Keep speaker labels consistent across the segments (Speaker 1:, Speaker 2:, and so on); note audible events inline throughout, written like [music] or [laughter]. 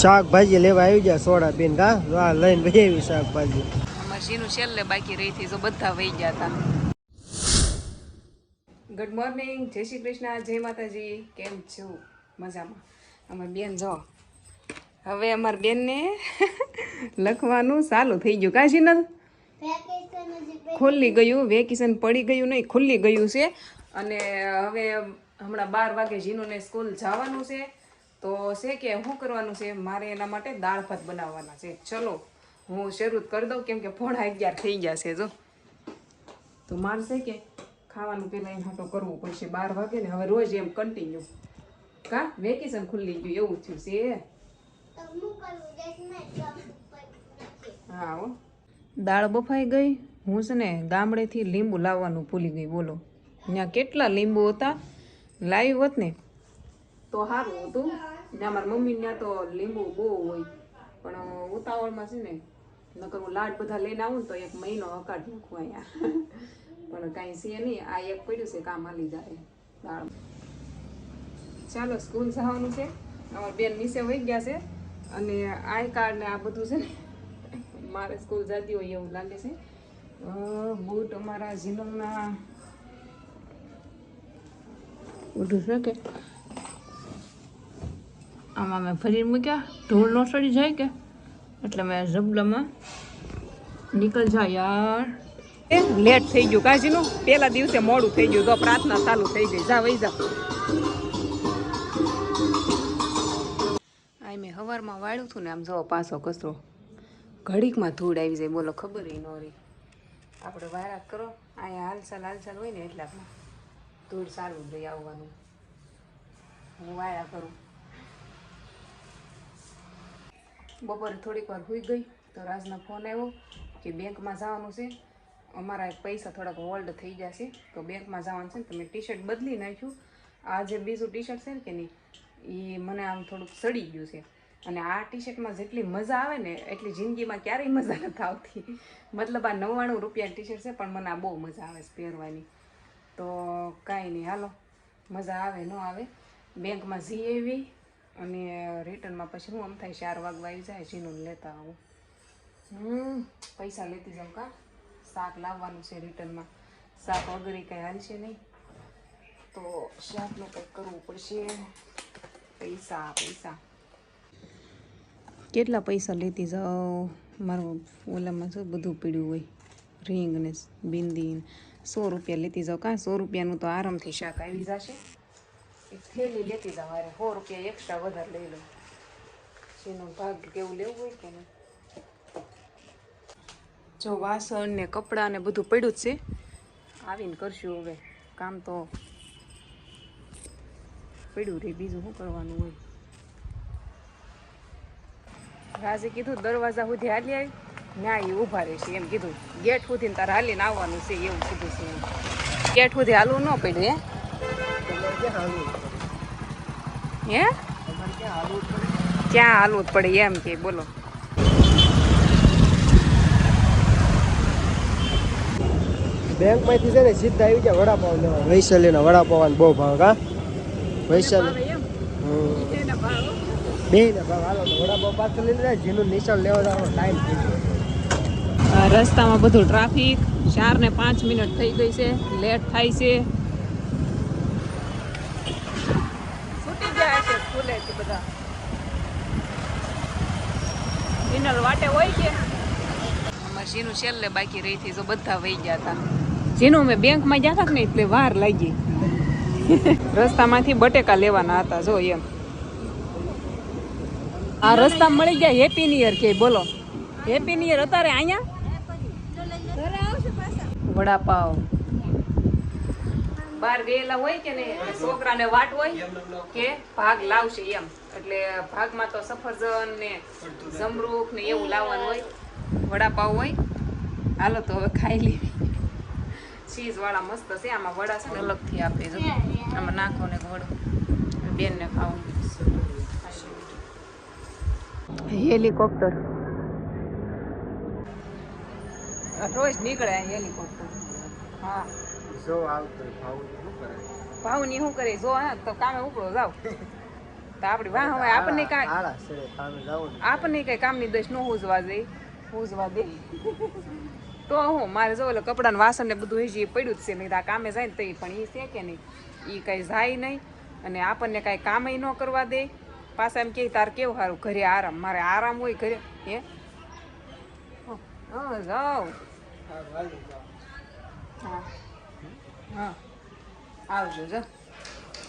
Speaker 1: શાકભાજી લેવા આવી ગયા સોડા બેન કા વાહ લઈને ભાઈ આવી શાકભાજી.
Speaker 2: અમારે શીનું છેલ્લે બાકી રહી હતી જો બધા વહી ગયા હતા ગુડ મોર્નિંગ જય શ્રી કૃષ્ણ જય માતાજી. કેમ છો? મજામાં? અમારી બેન જો. હવે અમારી બેનને [laughs] લખવાનું ચાલુ થઈ ગયું. કાશી ન ખુલ્લી ગયું વેકેશન પડી ગયું નહીં ખુલ્લી ગયું છે. અને હવે હમણાં બાર વાગે જીનુને સ્કૂલ જવાનું છે. તો છે કે શું કરવાનું છે મારે એના માટે દાળ ભાત બનાવવાના છે. ચલો હું શરૂ કરી દઉં કેમ કે પોણા અગિયાર થઈ ગયા છે જો. તો મારે છે કે ખાવાનું પહેલાં એમ હાટો કરવું પડશે બાર વાગે ને હવે રોજ એમ કન્ટિન્યુ કા? વેકેશન ખુલ્લી ગયું એવું થયું છે હા હો. દાળ બફાઈ ગઈ હું છે ને ગામડેથી લીંબુ લાવવાનું ભૂલી ગઈ બોલો. ત્યાં કેટલા લીંબુ હતા? લાવી હોત ને તો સારું હતું. ને મારા મમ્મી ત્યાં તો લીંબુ બહુ હોય. પણ ઉતાવળમાં છે ને, નકર હું લાડ બધા લઈને આવું ને તો એક મહિનો હકાટ મૂકું અહીંયા. [laughs] પણ કાંઈ છે નહીં, આ એક પડ્યું છે કામ હાલી જાય. દાળ. ચાલો, સ્કૂલ જવાનું છે. અમારા બેન નીચે વહી ગયા છે. અને આઈ કાર્ડ ને આ બધું છે ને, [laughs] મારે સ્કૂલ જતી હોય એવું લાગે છે. બૂટ અમારા જીનલના બધું છે કે? આમાં મેં ફરી મૂક્યા. ધૂળ નો સડી જાય કે? એટલે મેં ઝબલામાં નીકળ જાય યાર. એ લેટ થઈ ગયું કાજીનું પેલા દિવસે મોડું થઈ ગયું તો પ્રાર્થના ચાલુ થઈ ગઈ. જા વઈ જા. આ મેં હવારમાં વાળ્યું હતું ને આમ જો પાછો કચરો. ઘડીકમાં ધૂળ આવી જાય બોલો ખબર ન રહી. આપણે વારા કરો. અહીંયા હાલચાલ હાલચાલ હોય ને એટલામાં. ધૂળ સારું જ રહી આવવાનું. હું વાયા કરું. બપોરે થોડીક વાર હોઈ ગઈ તો રાજનો ફોન આવ્યો કે બેંકમાં જવાનું છે. અમારા પૈસા થોડાક હોલ્ડ થઈ જશે તો બેંકમાં જવાનું છે ને તો મેં ટી શર્ટ બદલી નાખ્યું. આ જે બીજું ટી શર્ટ છે ને કે નહીં એ મને આમ થોડુંક સડી ગયું છે. અને આ ટી શર્ટમાં જેટલી મજા આવે ને એટલી જિંદગીમાં ક્યારેય મજા નથી આવતી. મતલબ આ નવ્વાણું રૂપિયા ટી શર્ટ છે, પણ મને આ બહુ મજા આવે છે પહેરવાની. તો કાંઈ નહીં, હાલો. મજા આવે, ન આવે. બેંકમાં ઝી એવી અને રિટર્નમાં પછી હું આમ થાય ચાર વાગવા આવી જાય જીનું લેતા આવું. હમ. પૈસા લેતી જાઉં કા? શાક લાવવાનું છે રિટર્નમાં. શાક વગેરે કંઈ હાલશે નહીં. તો શાકનું કંઈક કરવું પડશે. પૈસા પૈસા. કેટલા પૈસા લેતી જાઓ મારું ઓલામાં શું બધું પીડ્યું હોય? રિંગ ને બિંદી સો રૂપિયા લેતી જાઓ કાં? સો રૂપિયાનું તો આરામથી શાક આવી જશે. થેલી લેતી તમારે સો રૂપિયા એક્સ્ટ્રા વધારે લઈ લો જેનો ભાગ કેવું લેવું હોય કે નહીં. જો વાસણ ને કપડાં ને બધું પડ્યું જ છે. આવીને કરશું હવે. કામ તો પડ્યું રે. બીજું શું કરવાનું હોય? રાજે કીધું દરવાજા સુધી હાલી આવી. ના એ ઊભા રહેશે. એમ કીધું. ગેટ સુધી તારે હાલીને આવવાનું છે એવું કીધું છે. ગેટ સુધી હાલવું ન પડ્યું હે? ક્યાં હાલવું જ પડે એમ કે બોલો.
Speaker 1: બેંકમાંથી છે ને સીધા આવી ગયા વડાપાવ લેવા. વૈશાલીના વડાપાવ બહુ ભાવ કા વૈશાલી. બે ને ભાવ? હાલો તો વડાપાવ પાછળ લઈને જાય જેનું નિશાન લેવા ટાઈમ થઈ ગયો.
Speaker 2: રસ્તામાં બધું ટ્રાફિક ચાર ને પાંચ મિનિટ થઈ ગઈ છે લેટ થાય છે. છૂટી જાય છે સ્કૂલેથી બધા. ઇનર વાટે હોય કે? અમારે જીનું છેલ્લે બાકી રહી હતી તો બધા વહી ગયા હતા. જીનું મેં બેંકમાં ગયા હતા ને એટલે વાર લાગી. રસ્તામાંથી બટેકા લેવાના હતા જો એમ. આ રસ્તા મળી ગયા હેપી નિયર યર કે બોલો. હેપી નિયર અત્યારે અહીંયા? વડાપાવ. બાર ગયેલા હોય કે નહીં? છોકરાને વાટ હોય કે ભાગ લાવશે એમ. એટલે ભાગમાં તો સફરજન ને જમરૂખ ને એવું લાવવાનું હોય. વડાપાવ હોય. હાલો તો હવે ખાઈ લેવી ચીઝ વાળા મસ્ત છે. આમાં વડા છે ને અલગથી આપે છે. આમાં નાખો ને વડો બેનને ખાવું. હેલિકોપ્ટર. રોજ નીકળે હેલિકોપ્ટર. હા.
Speaker 1: જો આવતો ભાવ શું કરે?
Speaker 2: ભાવની શું કરે? જો હા તો કામે ઉપડો જાવ તો આપણી વાહ હવે આપણને કાંઈ આપણને કઈ કામની દશ ન હોજવા દે હોજવા દે. તો હું મારે જો ઓલો કપડાં વાસણ ને બધું હજી પડ્યું જ છે નહીં આ કામે જાય ને તો પણ એ છે કે નહીં? એ કાંઈ જાય નહીં અને આપણને કાંઈ કામે ન કરવા દે. પાછા એમ કે તાર કેવું સારું? ઘરે આરામ. મારે આરામ હોય ઘરે હે? જાઓ. હા. હા. આવજો, જો.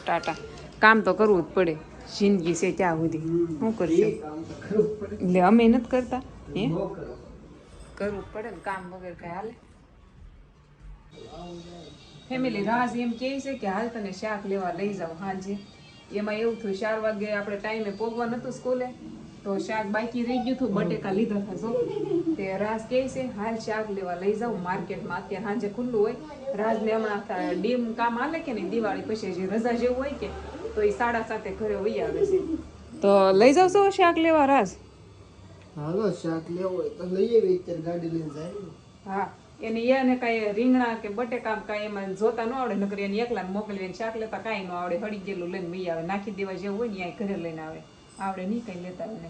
Speaker 2: ટાટા. કામ તો કરવું જ પડે. જિંદગી છે ત્યાં સુધી. શું કરશું. એટલે અમે નથી કરતા, હે? કરવું પડે ને કામ વગર કઈ હાલે. ફેમિલી રાજ એમ કહે છે કે હાલ તને શાક લેવા લઈ જાઓ હાંજે. એમાં એવું થયું, ચાર વાગે આપણે ટાઈમે પોગવા નતું સ્કૂલે. તો શાક બાકી રહી ગયું હતું બટેકા લીધા હતા તે રાજ કહે છે હાલ શાક લેવા લઈ જાઉં માર્કેટમાં. અત્યારે સાંજે ખુલ્લું હોય. રાજને હમણાં ડીમ કામ હાલે કે નહીં? દિવાળી પછી જે રજા જેવું હોય કે? તો એ સાડા સાતે ઘરે વહી આવે છે. તો લઈ જાવ છો શાક લેવા રાજ?
Speaker 1: હાલો શાક લેવો હોય તો લઈએ અત્યારે ગાડી લઈને જાય
Speaker 2: હા એને એને કાંઈ રીંગણા કે બટેકા કાંઈ એમાં જોતા ન આવડે નકરી એને એકલા મોકલવી શાક લેતા કાંઈ ન આવડે. હળી ગયેલું લઈને બી આવે. નાખી દેવા જેવું હોય ને ત્યાં ઘરે લઈને આવે. આવડે, નહીં કંઈ લેતા એને.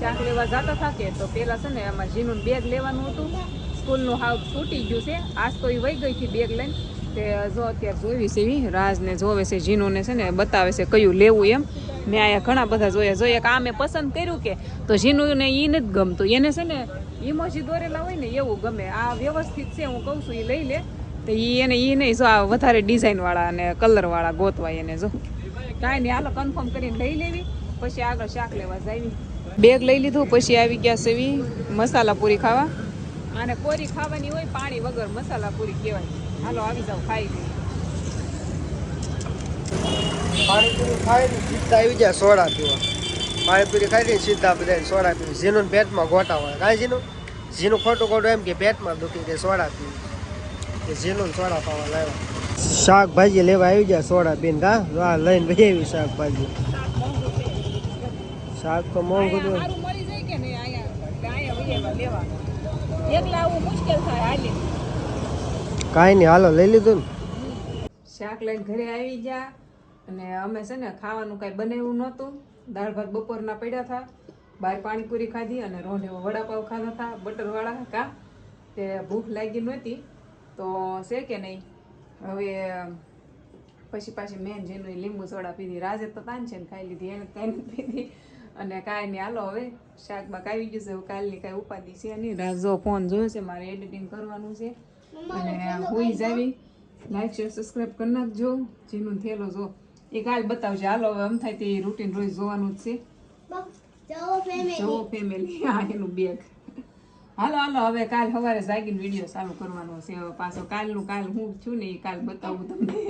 Speaker 2: શાક લેવા જતા થાકે તો પેલા છે ને એમાં જીનું બેગ લેવાનું હતું. સ્કૂલનું હાવ છૂટી ગયું છે. આજ તો એ વહી ગઈ હતી બેગ લઈને. તે જો અત્યારે જોઈ છે એવી રાજને જોવે છે, જીનુને છે ને બતાવે છે કયું લેવું એમ. મેં અહીંયા ઘણા બધા જોયા. જોઈએ કે પસંદ કર્યું કે, તો જીનુને એ નથી ગમતું. એને છે ને ઇમોજી દોરેલા હોય ને એવું ગમે. આ વ્યવસ્થિત છે, હું કહું છું એ લઈ લે. તો એને એ નહીં, જો આ વધારે ડિઝાઇનવાળા અને કલરવાળા ગોતવાય એને, જો. કાંઈ નહીં, હાલો કન્ફર્મ કરીને લઈ લેવી, પછી આગળ શાક લેવા જાવી. બેગ લઈ લીધું, પછી આવી ગયા સેવી મસાલા પૂરી ખાવા. અને કોરી ખાવાની હોય, પાણી વગર મસાલા પૂરી કહેવાય. હાલો, આવી જાવ ખાઈ લઈએ.
Speaker 1: પાણીપુરી ખાઈ ને સીધા આવી જાય સોડા પીવા. પાણીપુરી ખાઈ ને સીધા બધા સોડા પીવું. ઝીનું પેટમાં ગોટા હોય કાંઈ ઝીનું? ઝીનું ખોટું ખોટું એમ કે પેટમાં દુખી કે સોડા પીવી. કે ઝીનું સોડા પાવા લાવ્યા. શાકભાજી લેવા આવી જાય સોડા પીને કા આ લઈને ભાઈ આવી શાકભાજી. શાક તો મોંઘું તો
Speaker 2: સારું મળી જાય કે અહીંયા? અહીંયા લેવા એકલા આવું મુશ્કેલ થાય હાલે.
Speaker 1: કાંઈ નહીં હાલો લઈ લીધું ને.
Speaker 2: શાક લઈને ઘરે આવી ગયા અને અમે છે ને ખાવાનું કાંઈ બનાવ્યું નહોતું. દાળ ભાત બપોરના પડ્યા હતા બહાર પાણીપુરી ખાધી અને રોને વડાપાવ ખાધા હતા બટરવાળા કા? તે ભૂખ લાગી નહોતી. તો છે કે નહીં? હવે પછી પાછી મેન જેનું લીંબુ સોડા પીધી રાજે તો તાન છે ને ખાઈ લીધી એને તેને પીધી. અને કાંઈ નહીં હાલો હવે શાકબાક આવી ગયું છે કાલની કાંઈ ઉપાધિ છે નહીં. રાજો ફોન જોયો છે મારે એડિટિંગ કરવાનું છે. અને હુઈ જાવી લાઈક શેર સબસ્ક્રાઈબ કરી નાખજો. જેનું થેલો જો એ કાલ બતાવજો. હાલો હવે આમ થાય તે રૂટીન રોજ જોવાનું જ છે. જવો ફેમિલી [laughs] હા એનું બેગ હાલો હાલો, હવે કાલ સવારે જાગીને વીડિયો ચાલુ કરવાનો છે. પાછો કાલનું કાલ હું છું ને એ કાલ બતાવું તમને.